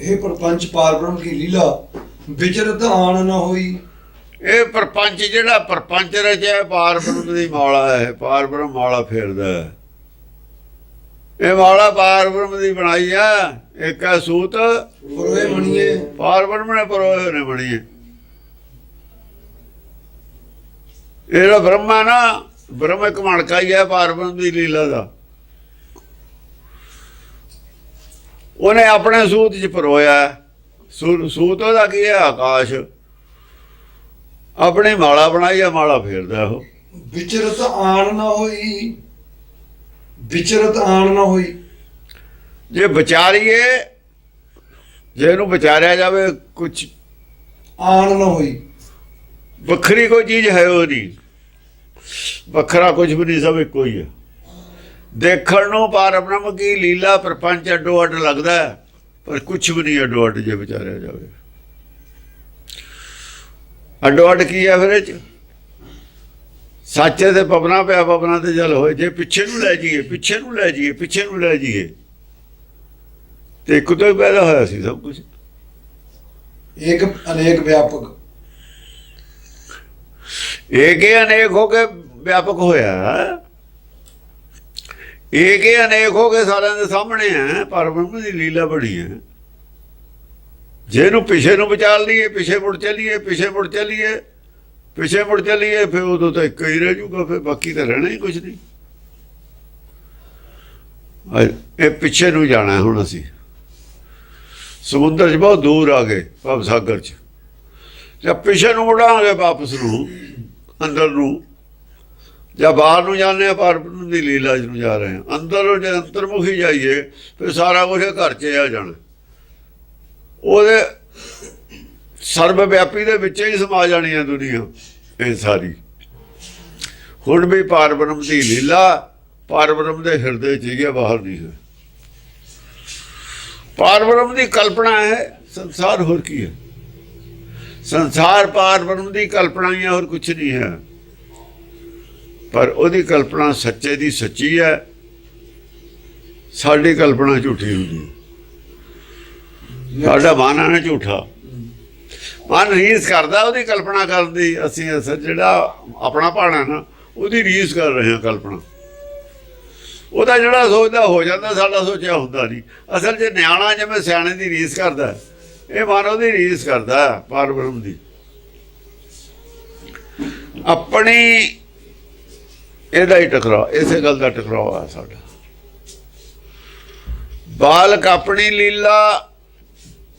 ਇਹ ਪਰਪੰਚ ਪਾਰਬ੍ਰਹਮ ਕੀ ਲੀਲਾ ਵਿਚਰਤ ਆਣ ਨਾ ਹੋਈ। ਇਹ ਪਰਪੰਚ ਜਿਹੜਾ ਪਰਪੰਚ ਰਚਿਆ ਪਾਰਬ੍ਰਹਮ ਦੀ ਮਾਲਾ ਹੈ ਪਾਰਬ੍ਰਹਮ ਮਾਲਾ ਫੇਰਦਾ ਹੈ। ਇਹ ਮਾਲਾ ਪਾਰਬ੍ਰਹਮ ਦੀ ਬਣਾਈ ਆ ਇੱਕ ਹੈ ਸੂਤ। ਪਰੋਏ ਮਣੀਏ। ਪਾਰਬ੍ਰਹਮ ਨੇ ਪਰੋਏ ਨੇ ਬਣੀ ਹੈ ਇਹ ਜਿਹੜਾ ਬ੍ਰਹਮਾ ਨਾ ਬ੍ਰਹਮ ਇੱਕ ਮਣਕਾ ਹੀ ਹੈ ਪਾਰਬ੍ਰਹਮ ਦੀ ਲੀਲਾ ਦਾ। ਉਹਨੇ ਆਪਣੇ ਸੂਤ 'ਚ ਪਰੋਇਆ ਸੂਤ ਉਹਦਾ ਕੀ ਹੈ? ਆਕਾਸ਼। ਆਪਣੀ ਮਾਲਾ ਬਣਾਈ ਆ ਮਾਲਾ ਫੇਰਦਾ ਉਹ। ਵਿਚਰਤ ਆਣ ਨਾ ਹੋਈ। ਵਿਚਰਤ ਆਣ ਨਾ ਹੋਈ। ਜੇ ਵਿਚਾਰੀਏ ਜੇ ਇਹਨੂੰ ਵਿਚਾਰਿਆ ਜਾਵੇ ਕੁਝ ਆਣ ਨਾ ਹੋਈ। ਵੱਖਰੀ ਕੋਈ ਚੀਜ਼ ਹੈ ਉਹ ਨਹੀਂ ਵੱਖਰਾ ਕੁਝ ਵੀ ਨਹੀਂ ਸਭ ਇੱਕੋ ਹੀ ਹੈ ਦੇਖਣ ਨੂੰ ਪਰਬ੍ਰਹਮ ਕੀ ਲੀਲਾ ਪ੍ਰਪੰਚ ਅੱਡੋ ਅੱਡ ਲੱਗਦਾ ਪਰ ਕੁਝ ਵੀ ਨਹੀਂ ਅੱਡੋ ਅੱਡ ਜੇ ਵਿਚਾਰਿਆ ਜਾਵੇ। ਅੱਡੋ ਅੱਡ ਕੀ ਹੈ ਫਿਰ ਇਹ ਸੱਚੇ ਤੇ ਪਵਨਾ ਪਿਆ ਪਵਨਾ ਤੇ ਜਲ ਹੋਏ। ਜੇ ਪਿੱਛੇ ਨੂੰ ਲੈ ਜਾਈਏ ਪਿੱਛੇ ਨੂੰ ਲੈ ਜਾਈਏ ਪਿੱਛੇ ਨੂੰ ਲੈ ਜਾਈਏ ਤੇ ਇੱਕ ਤੋਂ ਪੈਦਾ ਹੋਇਆ ਸੀ ਸਭ ਕੁਝ ਇੱਕ ਅਨੇਕ ਵਿਆਪਕ। ਏਕ ਹੀ ਅਨੇਕ ਹੋ ਕੇ ਵਿਆਪਕ ਹੋਇਆ। ਏਕ ਹੀ ਅਨੇਕ ਹੋ ਕੇ ਸਾਰਿਆਂ ਦੇ ਸਾਹਮਣੇ ਹੈ ਪਰਬ੍ਰਹਮ ਦੀ ਲੀਲਾ ਬੜੀ ਹੈ। ਜੇ ਇਹਨੂੰ ਪਿਛੇ ਨੂੰ ਵਿਚਾਰ ਲਈਏ ਪਿਛੇ ਮੁੜ ਚੱਲੀਏ, ਪਿਛੇ ਮੁੜ ਚੱਲੀਏ, ਪਿਛੇ ਮੁੜ ਚੱਲੀਏ, ਫਿਰ ਉਦੋਂ ਤਾਂ ਇੱਕ ਹੀ ਰਹਿ ਜੂਗਾ ਫਿਰ ਬਾਕੀ ਤਾਂ ਰਹਿਣਾ ਹੀ ਕੁਝ ਨਹੀਂ। ਇਹ ਪਿੱਛੇ ਨੂੰ ਜਾਣਾ ਹੁਣ ਅਸੀਂ। ਸਮੁੰਦਰ 'ਚ ਬਹੁਤ ਦੂਰ ਆ ਗਏ, ਭਵ ਸਾਗਰ 'ਚ। ਜਾਂ ਪਿਛੇ ਨੂੰ ਮੁੜਾਂਗੇ ਵਾਪਸ ਨੂੰ, ਅੰਦਰ ਨੂੰ। ਜਾਂ ਬਾਹਰ ਨੂੰ ਜਾਂਦੇ ਆ ਪਰਬ੍ਰਹਮ ਦੀ ਲੀਲਾ 'ਚ ਨੂੰ ਜਾ ਰਹੇ ਹਾਂ। ਅੰਦਰ ਜੇ ਅੰਤਰਮੁਖੀ ਜਾਈਏ, ਫਿਰ ਸਾਰਾ ਕੁਝ ਘਰ 'ਚ ਆ ਜਾਣਾ। ਉਹਦੇ ਸਰਬ ਵਿਆਪੀ ਦੇ ਵਿੱਚ ਹੀ ਸਮਾ ਜਾਣੀ ਹੈ ਦੁਨੀਆ, ਇਹ ਸਾਰੀ। ਹੁਣ ਵੀ ਪਾਰਬ੍ਰਹਮ ਦੀ ਲੀਲਾ, ਪਾਰਬ੍ਰਹਮ ਦੇ ਹਿਰਦੇ 'ਚ ਹੀ ਹੈ ਬਾਹਰ ਨਹੀਂ ਹੈ। ਪਾਰਬ੍ਰਹਮ ਦੀ ਕਲਪਨਾ ਹੈ, ਸੰਸਾਰ ਹੋਰ ਕੀ ਹੈ? ਸੰਸਾਰ ਪਰਬ੍ਰਹਮ ਦੀ ਕਲਪਨਾ ਹੀ ਹੈ, ਹੋਰ ਕੁਝ ਨਹੀਂ ਹੈ। ਪਰ ਉਹਦੀ ਕਲਪਨਾ ਸੱਚੇ ਦੀ ਸੱਚੀ ਹੈ। ਸਾਡੀ ਕਲਪਨਾ ਝੂਠੀ ਹੁੰਦੀ ਹੈ। ਸਾਡਾ ਮਨ ਹੈ ਝੂਠਾ। ਮਨ ਰੀਸ ਕਰਦਾ, ਉਹਦੀ ਕਲਪਨਾ ਕਰਨ ਦੀ ਅਸੀਂ ਅਸਲ ਜਿਹੜਾ ਆਪਣਾ ਭਾਣਾ ਨਾ, ਉਹਦੀ ਰੀਸ ਕਰ ਰਹੇ ਹਾਂ ਕਲਪਨਾ। ਉਹਦਾ ਜਿਹੜਾ ਸੋਚਦਾ ਹੋ ਜਾਂਦਾ, ਸਾਡਾ ਸੋਚਿਆ ਹੁੰਦਾ ਨਹੀਂ। ਅਸਲ 'ਚ ਨਿਆਣਾ ਜਿਵੇਂ ਸਿਆਣੇ ਦੀ ਰੀਸ ਕਰਦਾ, ਇਹ ਮਨ ਉਹਦੀ ਰੀਸ ਕਰਦਾ ਪਰਬ੍ਰਹਮ ਦੀ। ਆਪਣੀ ਇਹਦਾ ਹੀ ਟਕਰਾਅ, ਇਸੇ ਗੱਲ ਦਾ ਟਕਰਾਅ ਆ ਸਾਡਾ। ਬਾਲਕ ਆਪਣੀ ਲੀਲਾ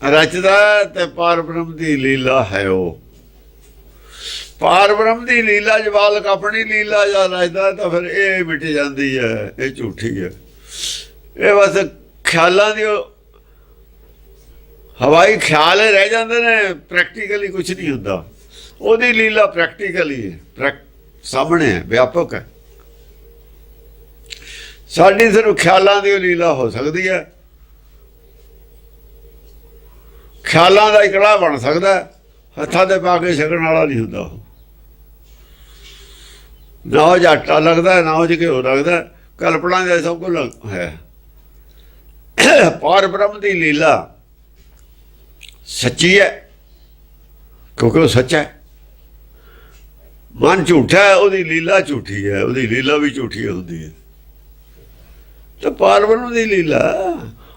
ਰਚਦਾ ਤੇ ਪਰਬ੍ਰਹਮ ਦੀ ਲੀਲਾ ਹੈ ਉਹ। ਪਰਬ੍ਰਹਮ ਦੀ ਲੀਲਾ ਜੇ ਬਾਲਕ ਆਪਣੀ ਲੀਲਾ ਜਾਂ ਰਚਦਾ ਤਾਂ ਫਿਰ ਇਹ ਮਿਟ ਜਾਂਦੀ ਹੈ, ਇਹ ਝੂਠੀ ਹੈ। ਇਹ ਬਸ ਖਿਆਲਾਂ ਦੀ ਹਵਾਈ ਖਿਆਲ ਰਹਿ ਜਾਂਦੇ ਨੇ ਪ੍ਰੈਕਟੀਕਲੀ ਕੁਝ ਨਹੀਂ ਹੁੰਦਾ। ਉਹਦੀ ਲੀਲਾ ਪ੍ਰੈਕਟੀਕਲੀ ਹੈ ਪ੍ਰੈਕ- ਸਾਹਮਣੇ ਹੈ, ਵਿਆਪਕ ਹੈ। ਸਾਡੀ ਸਿਰਫ ਖਿਆਲਾਂ ਦੀ ਉਹ ਲੀਲਾ ਹੋ ਸਕਦੀ ਹੈ। ਖਿਆਲਾਂ ਦਾ ਇਕੜਾ ਬਣ ਸਕਦਾ ਹੱਥਾਂ ਦੇ ਪਾ ਕੇ ਛਕਣ ਵਾਲਾ ਨਹੀਂ ਹੁੰਦਾ ਉਹ। ਨਾ ਉਹ 'ਚ ਆਟਾ ਲੱਗਦਾ, ਨਾ ਉਹ 'ਚ ਘਿਓ ਲੱਗਦਾ, ਕਲਪਨਾ ਦਾ ਸਭ ਕੁਝ ਹੈ। ਪਰ ਬ੍ਰਹਮ ਦੀ ਲੀਲਾ ਸੱਚੀ ਹੈ, ਕਿਉਂਕਿ ਉਹ ਸੱਚਾ ਹੈ। ਮਨ ਝੂਠਾ ਹੈ, ਉਹਦੀ ਲੀਲਾ ਝੂਠੀ ਹੈ, ਉਹਦੀ ਲੀਲਾ ਵੀ ਝੂਠੀ ਹੁੰਦੀ ਹੈ। ਤੇ ਪਾਰਬ੍ਰਹਮ ਦੀ ਲੀਲਾ।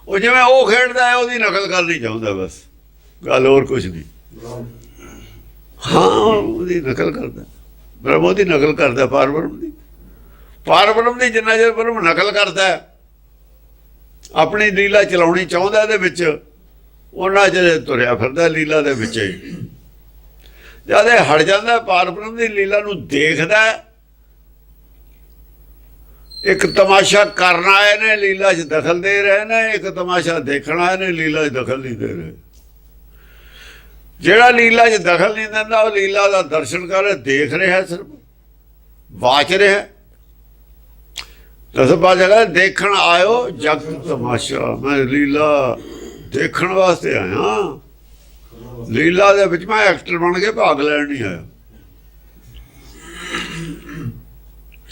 ਉਹ ਜਿਵੇਂ ਉਹ ਖੇਡਦਾ ਹੈ, ਉਹਦੀ ਨਕਲ ਕਰਨੀ ਚਾਹੁੰਦਾ ਬਸ। ਗੱਲ ਹੋਰ ਕੁਝ ਨਹੀਂ। ਹਾਂ, ਉਹਦੀ ਨਕਲ ਕਰਦਾ। ਬ੍ਰਹਮ ਉਹਦੀ ਨਕਲ ਕਰਦਾ ਪਾਰਬ੍ਰਹਮ ਦੀ ਪਾਰਬ੍ਰਹਮ ਦੀ ਜਿੰਨਾ ਚਿਰ ਬ੍ਰਹਮ ਨਕਲ ਕਰਦਾ ਆਪਣੀ ਲੀਲਾ ਚਲਾਉਣੀ ਚਾਹੁੰਦਾ ਇਹਦੇ ਵਿੱਚ ਉਹਨਾਂ ਜਿਹੜੇ ਤੁਰਿਆ ਫਿਰਦਾ ਲੀਲਾ ਦੇ ਵਿੱਚ। ਹੀ ਜਦ ਇਹ ਹਟ ਜਾਂਦਾ ਪਾਰਬ੍ਰਹਮ ਦੀ ਲੀਲਾ ਨੂੰ ਦੇਖਦਾ ਇੱਕ ਤਮਾਸ਼ਾ ਕਰਨ ਆਏ ਨੇ ਲੀਲਾ 'ਚ ਦਖਲ ਦੇ ਰਹੇ ਨੇ, ਇੱਕ ਤਮਾਸ਼ਾ ਦੇਖਣ ਆਏ ਨੇ ਲੀਲਾ 'ਚ ਦਖਲ ਨਹੀਂ ਦੇ ਰਹੇ। ਜਿਹੜਾ ਲੀਲਾ 'ਚ ਦਖਲ ਨਹੀਂ ਦਿੰਦਾ, ਉਹ ਲੀਲਾ ਦਾ ਦਰਸ਼ਨ ਕਰ ਰਿਹਾ, ਦੇਖ ਰਿਹਾ ਸਿਰਫ, ਵਾਚ ਰਿਹਾ। ਦਸ ਪਾ ਦੇਖਣ ਆਇਓ ਜਗ ਤਮਾਸ਼ਾ, ਮੈਂ ਲੀਲਾ ਦੇਖਣ ਵਾਸਤੇ ਆਇਆ। ਲੀਲਾ ਦੇ ਵਿੱਚ ਮੈਂ ਐਕਟਰ ਬਣ ਕੇ ਭਾਗ ਲੈਣ ਨਹੀਂ ਆਇਆ।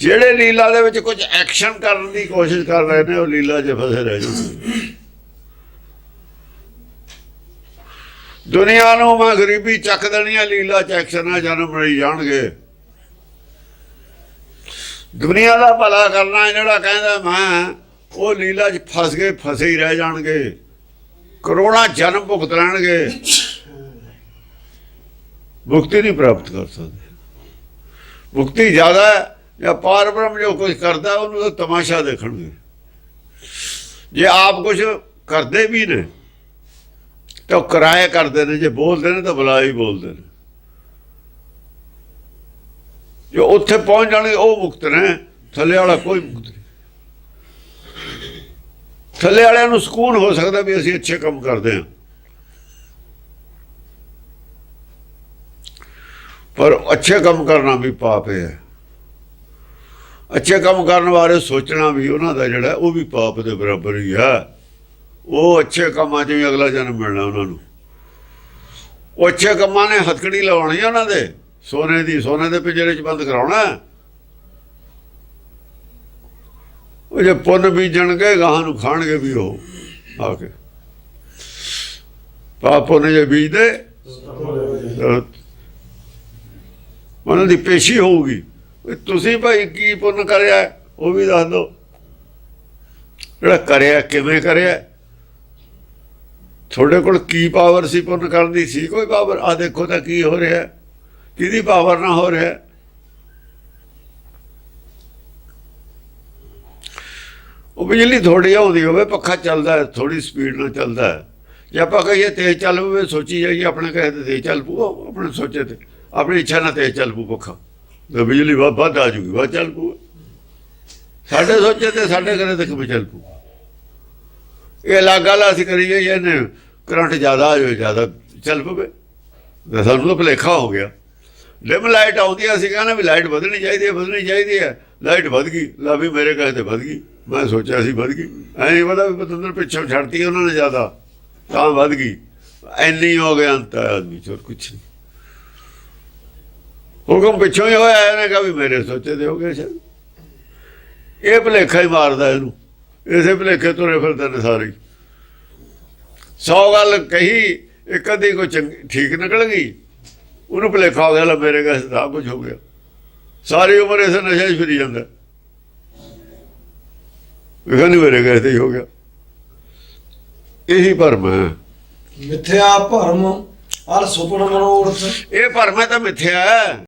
ਜਿਹੜੇ ਲੀਲਾ ਦੇ ਵਿੱਚ ਕੁਝ ਐਕਸ਼ਨ ਕਰਨ ਦੀ ਕੋਸ਼ਿਸ਼ ਕਰ ਰਹੇ ਨੇ, ਉਹ ਲੀਲਾ 'ਚ ਫਸੇ ਰਹਿ ਜਾਂਦੇ ਦੁਨੀਆ ਨੂੰ ਮੈਂ ਗਰੀਬੀ ਚੱਕ ਦੇਣੀ ਆ, ਲੀਲਾ ਚ ਐਕਸ਼ਨ ਐਕਸ਼ਨਾਂ ਜਨਮ ਲਈ ਜਾਣਗੇ। ਦੁਨੀਆ ਦਾ ਭਲਾ ਕਰਨਾ ਜਿਹੜਾ ਕਹਿੰਦਾ ਮੈਂ, ਉਹ ਲੀਲਾ 'ਚ ਫਸ ਗਏ, ਫਸੇ ਹੀ ਰਹਿ ਜਾਣਗੇ। ਕਰੋੜਾਂ ਜਨਮ ਭੁਗਤ ਲੈਣਗੇ। ਮੁਕਤੀ ਨਹੀਂ ਪ੍ਰਾਪਤ ਕਰ ਸਕਦੇ। ਮੁਕਤੀ ਜ਼ਿਆਦਾ ਜਾਂ ਪਾਰ ਬ੍ਰਹਮ ਜੋ ਕੁਝ ਕਰਦਾ, ਉਹਨੂੰ ਤਾਂ ਤਮਾਸ਼ਾ ਦੇਖਣਗੇ। ਜੇ ਆਪ ਕੁਝ ਕਰਦੇ ਵੀ ਨੇ, ਤਾਂ ਉਹ ਕਿਰਾਏ ਕਰਦੇ ਨੇ, ਜੇ ਬੋਲਦੇ ਨੇ, ਤਾਂ ਬੁਲਾਈ ਬੋਲਦੇ ਨੇ। ਜੋ ਉੱਥੇ ਪਹੁੰਚ ਜਾਣਗੇ ਉਹ ਮੁਕਤ ਨੇ, ਥੱਲੇ ਵਾਲਾ ਕੋਈ ਮੁਕਤ ਨਹੀਂ। ਥੱਲੇ ਵਾਲਿਆਂ ਨੂੰ ਸਕੂਨ ਹੋ ਸਕਦਾ ਵੀ ਅਸੀਂ ਅੱਛੇ ਕੰਮ ਕਰਦੇ ਹਾਂ। ਪਰ ਅੱਛੇ ਕੰਮ ਕਰਨਾ ਵੀ ਪਾਪ ਹੈ। ਅੱਛੇ ਕੰਮ ਕਰਨ ਬਾਰੇ ਸੋਚਣਾ ਵੀ ਉਹਨਾਂ ਦਾ ਜਿਹੜਾ ਉਹ ਵੀ ਪਾਪ ਦੇ ਬਰਾਬਰ ਹੀ ਹੈ। ਉਹ ਅੱਛੇ ਕੰਮਾਂ 'ਚ ਵੀ ਅਗਲਾ ਜਨਮ ਮਿਲਣਾ ਉਹਨਾਂ ਨੂੰ। ਉਹ ਅੱਛੇ ਕੰਮਾਂ ਨੇ ਹਥਕੜੀ ਲਵਾਉਣੀ ਆ ਉਹਨਾਂ ਦੇ ਸੋਨੇ ਦੀ ਸੋਨੇ ਦੇ ਪਿੰਜਰੇ 'ਚ ਬੰਦ ਕਰਾਉਣਾ। ਉਹ ਜੇ ਪੁੰਨ ਬੀਜਣਗੇ ਗਾਹਾਂ ਨੂੰ ਖਾਣਗੇ ਵੀ ਉਹ ਆ ਕੇ। ਪਾਪ ਪੁੰਨ ਜੇ ਬੀਜਦੇ ਉਹਨਾਂ ਦੀ ਪੇਸ਼ੀ ਹੋਊਗੀ। ਤੁਸੀਂ ਭਾਈ ਕੀ ਪੁੰਨ ਕਰਿਆ? ਉਹ ਵੀ ਦੱਸ ਦਿਓ। ਜਿਹੜਾ ਕਰਿਆ, ਕਿਵੇਂ ਕਰਿਆ? ਤੁਹਾਡੇ ਕੋਲ ਕੀ ਪਾਵਰ ਸੀ ਪੁੰਨ ਕਰਨ ਦੀ? ਸੀ ਕੋਈ ਪਾਵਰ ਆ ਦੇਖੋ ਤਾਂ ਕੀ ਹੋ ਰਿਹਾ। ਕਿਹਦੀ ਪਾਵਰ ਨਾ ਹੋ ਰਿਹਾ? ਉਹ ਬਿਜਲੀ ਥੋੜੀ ਆਉਂਦੀ ਹੋਵੇ, ਪੱਖਾ ਚੱਲਦਾ ਹੈ ਥੋੜੀ ਸਪੀਡ ਨਾਲ ਚੱਲਦਾ। ਜੇ ਆਪਾਂ ਕਹੀਏ ਤੇਜ਼ ਚੱਲ ਪਵੇ, ਸੋਚੀ ਜਾਈਏ, ਆਪਣੇ ਕਹੇ ਤੇ ਤੇਜ਼ ਚੱਲ ਪਊ, ਉਹ ਆਪਣੇ ਸੋਚੇ ਤੇ, ਆਪਣੀ ਇੱਛਾ ਨਾਲ ਤੇਜ਼ ਚੱਲ ਪਊ ਪੱਖਾ। ਤੇ ਬਿਜਲੀ ਵੱਧ ਵੱਧ ਆ ਜੂਗੀ, ਵੱਧ ਚੱਲ ਪਊ। ਸਾਡੇ ਸੋਚੇ ਤੇ ਸਾਡੇ ਘਰੇ ਤੱਕ ਵੀ ਚੱਲ ਪਊ। ਇਹ ਅਲੱਗ ਗੱਲ ਅਸੀਂ ਕਰੀਏ ਇਹਨੇ। ਕਰੰਟ ਜ਼ਿਆਦਾ ਆ ਜਾਵੇ, ਜ਼ਿਆਦਾ ਚੱਲ ਪਵੇ। ਸਾਨੂੰ ਤਾਂ ਭੁਲੇਖਾ ਹੋ ਗਿਆ। ਡਿਮ ਲਾਈਟ ਆਉਂਦੀ ਆ, ਅਸੀਂ ਕਹਿੰਦੇ ਵੀ ਲਾਈਟ ਵਧਣੀ ਚਾਹੀਦੀ ਹੈ ਵਧਣੀ ਚਾਹੀਦੀ ਹੈ ਲਾਈਟ ਵਧ ਗਈ ਲਾ ਵੀ ਮੇਰੇ ਕਹੇ ਤੇ ਵਧ ਗਈ। ਮੈਂ ਸੋਚਿਆ ਸੀ ਵਧ ਗਈ। ਐ ਨਹੀਂ ਪਤਾ ਵੀ ਪਤੰਦਰ ਪਿੱਛੋਂ ਛੱਡਤੀ ਉਹਨਾਂ ਨੇ ਜ਼ਿਆਦਾ, ਤਾਂ ਵਧ ਗਈ। ਐਨੀ ਹੋ ਗਿਆ ਅੰਤ ਆਦਮੀ ਚੋਰ, ਕੁਛ ਨਹੀਂ ਹੁਕਮ ਪਿੱਛੋਂ ਹੀ ਹੋਇਆ ਇਹਨੇ ਕਹਾ ਵੀ ਮੇਰੇ ਸੋਚੇ ਦੇ ਹੋ ਗਏ ਸ਼ਾਇਦ। ਇਹ ਭੁਲੇਖਾ ਹੀ ਮਾਰਦਾ ਇਹਨੂੰ। ਇਸੇ ਭੁਲੇਖੇ ਤੁਰੇ ਫਿਰਦੇ ਨੇ ਸਾਰੇ। ਸੌ ਗੱਲ ਕਹੀ ਇੱਕ ਅੱਧੀ ਕੋ ਚੰਗੀ ਠੀਕ ਨਿਕਲ ਗਈ। ਉਹਨੂੰ ਭੁਲੇਖਾ ਹੋ ਗਿਆ ਲੈ ਮੇਰੇ ਕਹੇ ਸਭ ਕੁਝ ਹੋ ਗਿਆ। ਸਾਰੀ ਉਮਰ ਇਸੇ ਨਸ਼ੇ 'ਚ ਫਿਰੀ ਜਾਂਦਾ। ਇਹ ਨਹੀਂ ਮੇਰੇ ਕਹੇ ਤੇ ਹੀ ਗਿਆ। ਇਹੀ ਭਰਮ ਹੈ। ਮਿੱਥਿਆ ਭਰਮ ਅਰ ਸੁਪਨ ਮਨੋਰਥ। ਇਹ ਭਰਮ ਹੈ ਤਾਂ ਮਿੱਥਿਆ ਹੈ।